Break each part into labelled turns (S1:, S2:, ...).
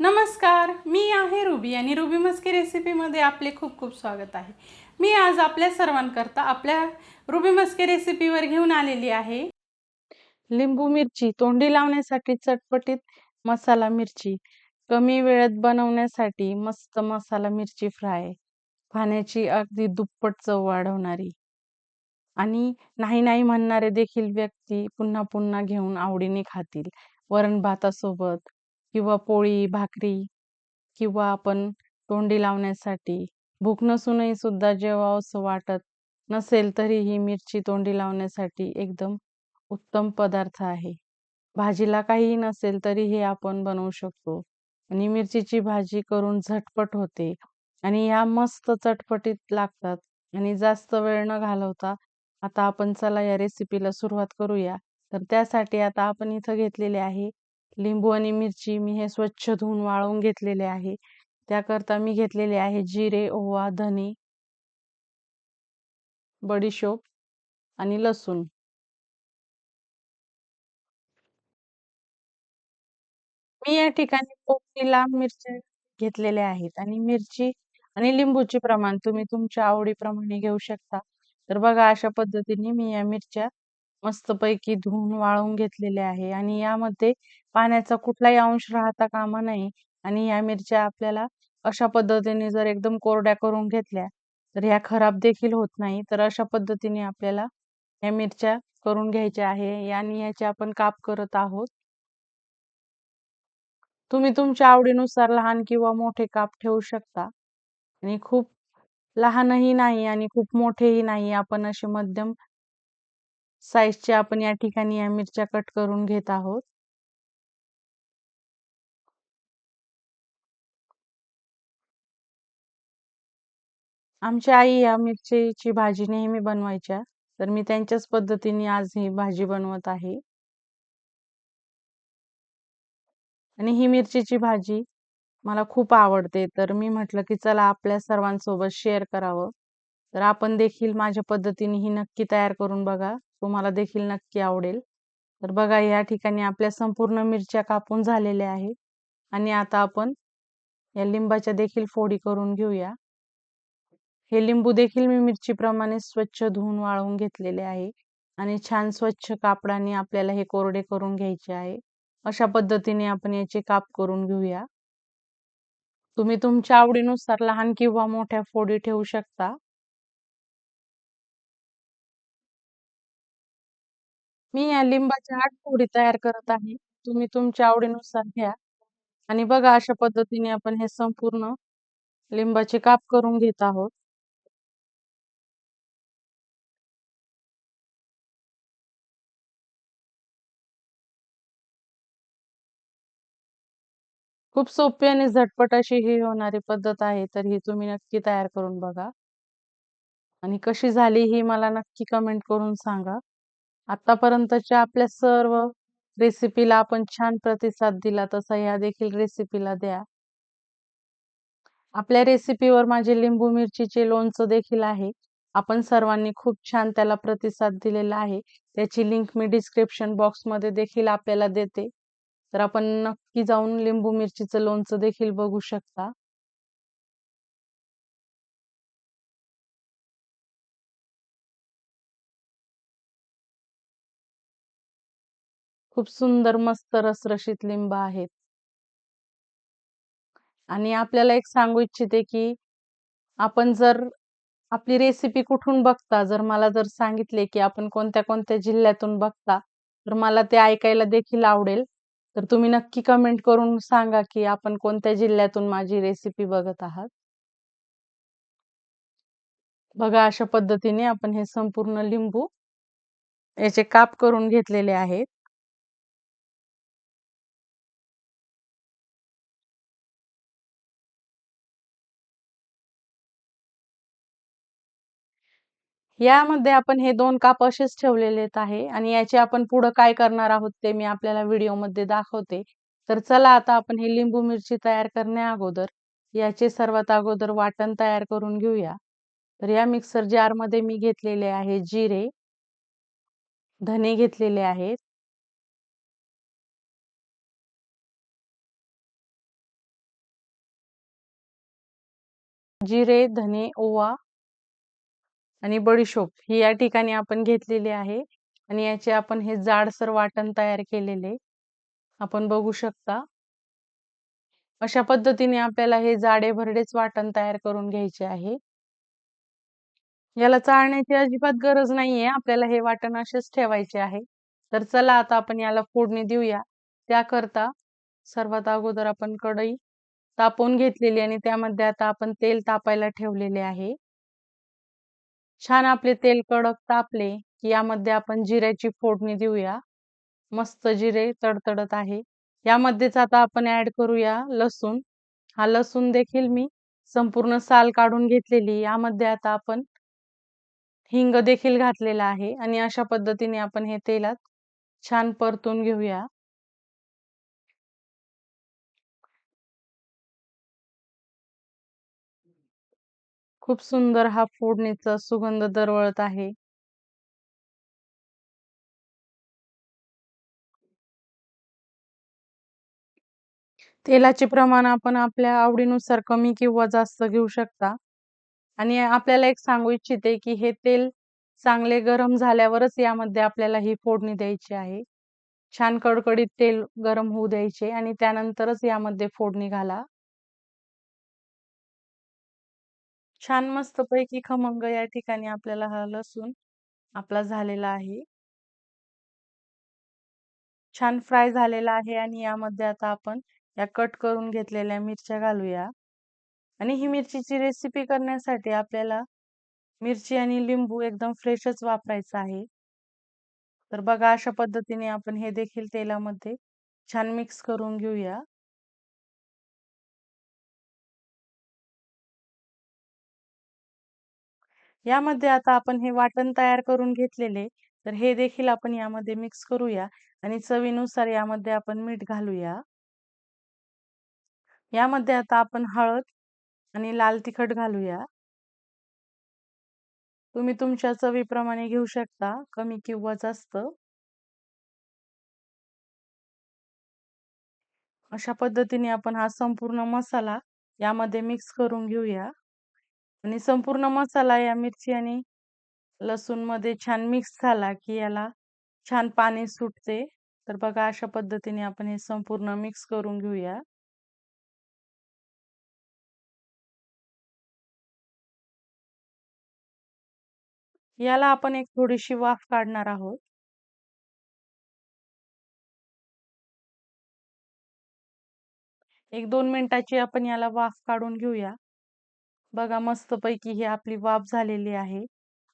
S1: नमस्कार मी आहे रुबी आणि रुबी मस्की रेसिपीमध्ये आपले खूप खूप स्वागत आहे. मी आज आपल्या सर्वांकरता आपल्या रुबी मस्की रेसिपीवर घेऊन आलेली आहे. लिंबू मिरची तोंडी लावण्यासाठी चटपटीत मसाला मिरची कमी वेळेत बनवण्यासाठी मस्त मसाला मिरची फ्राय खाण्याची अगदी दुप्पट चव वाढवणारी आणि नाही नाही म्हणणारे देखील व्यक्ती पुन्हा पुन्हा घेऊन आवडीने खातील. वरण भातासोबत किंवा पोळी भाकरी किंवा आपण तोंडी लावण्यासाठी. भूक नसूनही सुद्धा जेवावंसं वाटत नसेल तरी ही मिरची तोंडी लावण्यासाठी एकदम उत्तम पदार्थ आहे. भाजीला काहीही नसेल तरी हे आपण बनवू शकतो. आणि मिरचीची भाजी करून झटपट होते आणि ह्या मस्त चटपटीत लागतात. आणि जास्त वेळ न घालवता आता आपण चला या रेसिपीला सुरुवात करूया. तर त्यासाठी आता आपण इथं घेतलेले आहे लिंबू आणि मिरची मी हे स्वच्छ धुवून वाळवून घेतलेले आहे. त्याकरता मी घेतलेले आहे जिरे ओवा धने बडीशोप आणि लसूण. मी या ठिकाणी पोपटी लांब मिरच्या घेतलेल्या आहेत आणि मिरची आणि लिंबूचे प्रमाण तुम्ही तुमच्या आवडीप्रमाणे घेऊ शकता. तर बघा अशा पद्धतीने मी या मिरच्या मस्तपैकी धुवून वाळवून घेतलेले आहे आणि यामध्ये पाण्याचा कुठलाही अंश राहता कामा नये आणि या मिरच्या आपल्याला अशा पद्धतीने जर एकदम कोरड्या करून घेतल्या तर ह्या खराब देखील होत नाही. तर अशा पद्धतीने आपल्याला या मिरच्या करून घ्यायच्या आहे आणि याचे आपण काप करत आहोत. तुम्ही तुमच्या आवडीनुसार लहान किंवा मोठे काप ठेवू शकता आणि खूप लहानही नाही आणि खूप मोठेही नाही आपण असे मध्यम साईजचे आपण या ठिकाणी या मिरच्या कट करून घेत आहोत. आमची आई या मिरचीची भाजी नेहमी बनवायच्या. तर मी त्यांच्याच पद्धतीने आज ही भाजी बनवत आहे. आणि ही मिरचीची भाजी मला खूप आवडते. तर मी म्हटलं की चला आपल्या सर्वांसोबत शेअर करावं. तर आपण देखील माझ्या पद्धतीने ही नक्की तयार करून बघा. तुम्हाला देखील नक्की आवडेल. तर बघा या ठिकाणी आपल्या संपूर्ण मिरच्या कापून झालेल्या आहेत. आणि आता आपण या लिंबाच्या देखील फोडी करून घेऊया. हे लिंबू देखील मी मिरचीप्रमाणे स्वच्छ धुवून वाळवून घेतलेले आहे. आणि छान स्वच्छ कापडाने आपल्याला हे कोरडे करून घ्यायचे आहे. अशा पद्धतीने आपण याचे काप करून घेऊया. तुम्ही तुमच्या आवडीनुसार लहान किंवा मोठ्या फोडी ठेवू शकता. मी या लिंबाच्या आठ फोडी तयार करत आहे. तुम्ही तुमच्या आवडीनुसार घ्या. आणि बघा अशा पद्धतीने आपण हे संपूर्ण लिंबाचे काप करून घेत आहोत. खूप सोपी आणि झटपट अशी ही होणारी पद्धत आहे तर ही तुम्ही नक्की तयार करून बघा. आणि कशी झाली ही मला नक्की कमेंट करून सांगा. आतापर्यंतच्या आपल्या सर्व रेसिपीला आपण छान प्रतिसाद दिला तसा ह्या देखील रेसिपीला द्या. आपल्या रेसिपीवर माझे लिंबू मिरचीचे लोणचं देखील आहे. आपण सर्वांनी खूप छान त्याला प्रतिसाद दिलेला आहे. त्याची लिंक मी डिस्क्रिप्शन बॉक्समध्ये देखील आपल्याला देते. तर आपण नक्की जाऊन लिंबू मिरचीचं लोणचं देखील बघू शकता. खूप सुंदर मस्त रसरशीत लिंब आहेत. आणि आपल्याला एक सांगू इच्छिते की आपण जर आपली रेसिपी कुठून बघता जर मला जर सांगितले की आपण कोणत्या कोणत्या जिल्ह्यातून बघता तर मला ते ऐकायला देखील आवडेल. तर तुम्ही नक्की कमेंट करून सांगा की आपण कोणत्या जिल्ह्यातून माझी रेसिपी बघत आहात. बघा अशा पद्धतीने आपण हे संपूर्ण लिंबू याचे काप करून घेतलेले आहेत. यामध्ये आपण हे दोन काप असेच ठेवलेले आहे आणि याचे आपण पुढं काय करणार आहोत ते मी आपल्याला व्हिडिओमध्ये दाखवते. तर चला आता आपण हे लिंबू मिरची तयार करण्या अगोदर याचे सर्वात अगोदर वाटण तयार करून घेऊया. तर या मिक्सर जारमध्ये मी घेतलेले आहे जिरे. धने घेतलेले आहेत. जिरे धने ओवा आणि बडीशोप ही या ठिकाणी आपण घेतलेली आहे. आणि याचे आपण हे जाडसर वाटण तयार केलेले आपण बघू शकता. अशा पद्धतीने आपल्याला हे जाडे भरडेच वाटण तयार करून घ्यायचे आहे. याला चाळण्याची अजिबात गरज नाहीये. आपल्याला हे वाटण असेच ठेवायचे आहे. तर चला आता आपण याला फोडणी देऊया. त्याकरता सर्वात अगोदर आपण कढई तापवून घेतलेली आणि त्यामध्ये आता आपण तेल तापायला ठेवलेले आहे. छान आपले तेल कडक तापले की यामध्ये आपण जिऱ्याची फोडणी देऊया. मस्त जिरे तडतडत आहे. यामध्येच आता आपण ऍड करूया लसूण. हा लसूण देखील मी संपूर्ण साल काढून घेतलेली. यामध्ये आता आपण हिंग देखील घातलेला आहे आणि अशा पद्धतीने आपण हे तेलात छान परतून घेऊया. खूप सुंदर हा फोडणीचा सुगंध दरवळत आहे. तेलाचे प्रमाण आपण आपल्या आवडीनुसार कमी किंवा जास्त घेऊ शकता. आणि आपल्याला एक सांगू इच्छिते की हे तेल चांगले गरम झाल्यावरच यामध्ये आपल्याला ही फोडणी द्यायची आहे. छान कडकडीत तेल गरम होऊ द्यायचे आणि त्यानंतरच यामध्ये फोडणी घाला. छान मस्त पैकी खमंग या ठिकाणी आपल्याला हा लसूण आपला झालेला आहे. छान फ्राय झालेला आहे आणि यामध्ये आता आपण या कट करून घेतलेल्या मिरच्या घालूया. आणि ही मिरचीची रेसिपी करण्यासाठी आपल्याला मिरची आणि लिंबू एकदम फ्रेशच वापरायचं आहे. तर बघा अशा पद्धतीने आपण हे देखील तेलामध्ये छान मिक्स करून घेऊया. यामध्ये आता आपण हे वाटण तयार करून घेतलेले तर हे देखील आपण यामध्ये मिक्स करूया आणि चवीनुसार यामध्ये आपण मीठ घालूया. यामध्ये आता आपण हळद आणि लाल तिखट घालूया. तुम्ही तुमच्या चवीप्रमाणे घेऊ शकता कमी किंवा जास्त. अशा पद्धतीने आपण हा संपूर्ण मसाला यामध्ये मिक्स करून घेऊया. आणि संपूर्ण मसाला या मिरची आणि लसूणमध्ये छान मिक्स झाला की याला छान पाणी सुटते. तर बघा अशा पद्धतीने आपण हे संपूर्ण मिक्स करून घेऊया. याला आपण एक थोडीशी वाफ काढणार आहोत. एक दोन मिनिटाची आपण याला वाफ काढून घेऊया. बघा मस्त पैकी ही आपली वाफ झालेली आहे.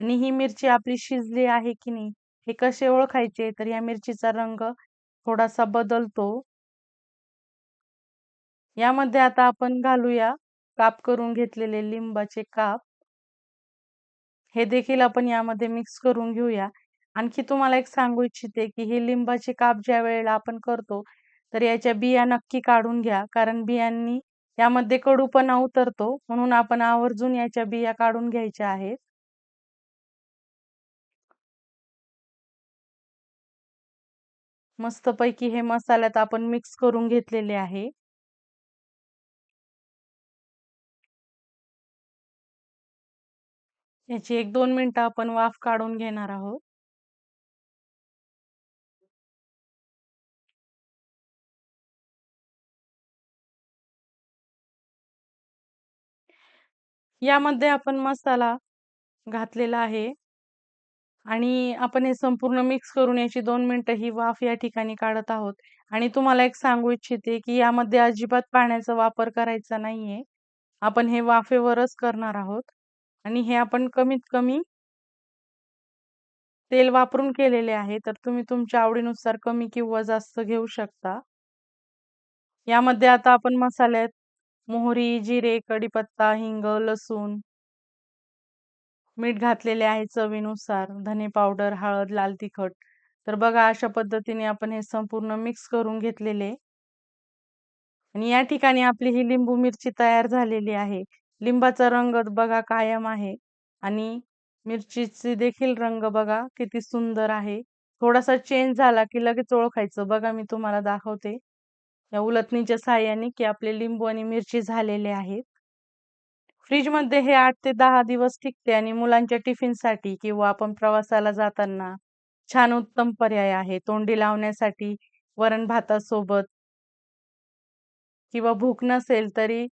S1: आणि ही मिरची आपली शिजली आहे की नाही हे कसे ओळखायचे? तर या मिरचीचा रंग थोडासा बदलतो. यामध्ये आता आपण घालूया काप करून घेतलेले लिंबाचे काप. हे देखील आपण यामध्ये मिक्स करून घेऊया. आणखी तुम्हाला एक सांगू इच्छिते की हे लिंबाचे काप ज्या वेळेला आपण करतो तर याच्या बिया नक्की काढून घ्या. कारण बियांनी यामध्ये कडूपणा उतरतो. म्हणून आपण आवर्जून याच्या बिया काढून घ्यायच्या आहेत. मस्तपैकी हे मसाल्यात आपण मिक्स करून घेतलेले आहे. याची एक दोन मिनिटं आपण वाफ काढून घेणार आहोत. यामध्ये आपण मसाला घातलेला आहे. आणि आपण हे संपूर्ण मिक्स करून याची दोन मिनटं ही वाफ या ठिकाणी काढत आहोत. आणि तुम्हाला एक सांगू इच्छिते की यामध्ये अजिबात पाण्याचा वापर करायचा नाहीये. आपण हे वाफेवरच करणार आहोत. आणि हे आपण कमीत कमी तेल वापरून केलेले आहे. तर तुम्ही तुमच्या आवडीनुसार कमी किंवा जास्त घेऊ शकता. यामध्ये आता आपण मसाल्यात मोहरी जिरे कढीपत्ता हिंग लसूण. मीठ घातलेले आहे चवीनुसार. धने पावडर हळद लाल तिखट. तर बघा अशा पद्धतीने आपण हे संपूर्ण मिक्स करून घेतलेले. आणि या ठिकाणी आपली ही लिंबू मिरची तयार झालेली आहे. लिंबाचा रंग बघा कायम आहे. आणि मिरचीची देखील रंग बघा किती सुंदर आहे. थोडासा चेंज झाला की लगेच ओळखायचं. बघा मी तुम्हाला दाखवते. या उलटणीच्या साह्याने की आपले लिंबू आणि मिरची झालेले आहेत. फ्रीजमध्ये हे आठ ते दहा दिवस टिकते आणि मुलांच्या टिफिनसाठी किंवा आपण प्रवासाला जाताना छान उत्तम पर्याय आहे. तोंडी लावण्यासाठी वरण भातासोबत किंवा भूक नसेल तरी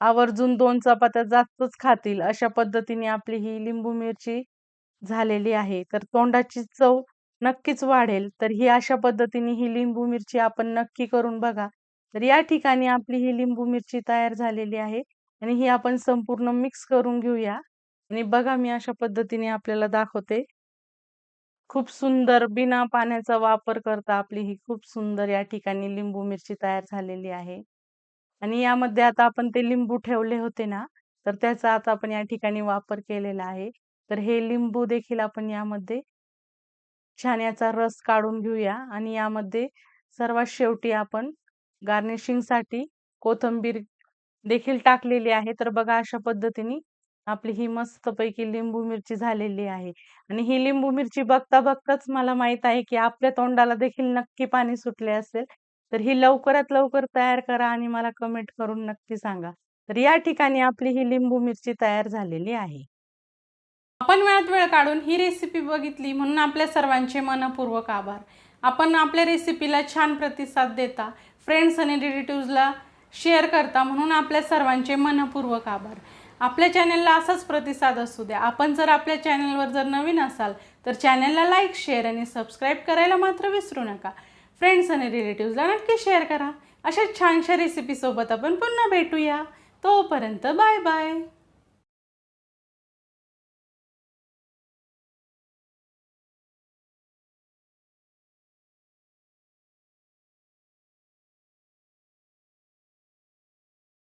S1: आवर्जून दोन चपात्या जास्तच खातील अशा पद्धतीने आपली ही लिंबू मिरची झालेली आहे. तर तोंडाची चव नक्कीच वाढेल. तर ही अशा पद्धतीने ही लिंबू मिरची आपण नक्की करून बघा. तर या ठिकाणी आपली ही लिंबू मिरची तयार झालेली आहे आणि ही आपण संपूर्ण मिक्स करून घेऊया. आणि बघा मी अशा पद्धतीने आपल्याला दाखवते. खूप सुंदर बिना पाण्याचा वापर करता आपली ही खूप सुंदर या ठिकाणी लिंबू मिरची तयार झालेली आहे. आणि यामध्ये आता आपण ते लिंबू ठेवले होते ना तर त्याचा आता आपण या ठिकाणी वापर केलेला आहे. तर हे लिंबू देखील आपण यामध्ये छान याचा रस काढून घेऊया आणि यामध्ये सर्वात शेवटी आपण गार्निशिंगसाठी कोथिंबीर देखील टाकलेली आहे. तर बघा अशा पद्धतीने आपली ही मस्तपैकी लिंबू मिरची झालेली आहे. आणि ही लिंबू मिरची बघता बघताच मला माहीत आहे की आपल्या तोंडाला देखील नक्की पाणी सुटले असेल. तर ही लवकरात लवकर तयार करा आणि मला कमेंट करून नक्की सांगा. तर या ठिकाणी आपली ही लिंबू मिरची तयार झालेली आहे. आपण वेळात वेळ काढून ही रेसिपी बघितली म्हणून आपल्या सर्वांचे मनपूर्वक आभार. आपण आपल्या रेसिपीला छान प्रतिसाद देता फ्रेंड्स आणि रिलेटिव्हजला शेअर करता म्हणून आपल्या सर्वांचे मनपूर्वक आभार. आपल्या चॅनलला असाच प्रतिसाद असू द्या. आपण जर आपल्या चॅनलवर जर नवीन असाल तर चॅनलला लाईक शेअर आणि सबस्क्राईब करायला मात्र विसरू नका. फ्रेंड्स आणि रिलेटिव्हजला नक्की शेअर करा. अशा छानशा रेसिपीसोबत आपण पुन्हा भेटूया. तोपर्यंत बाय बाय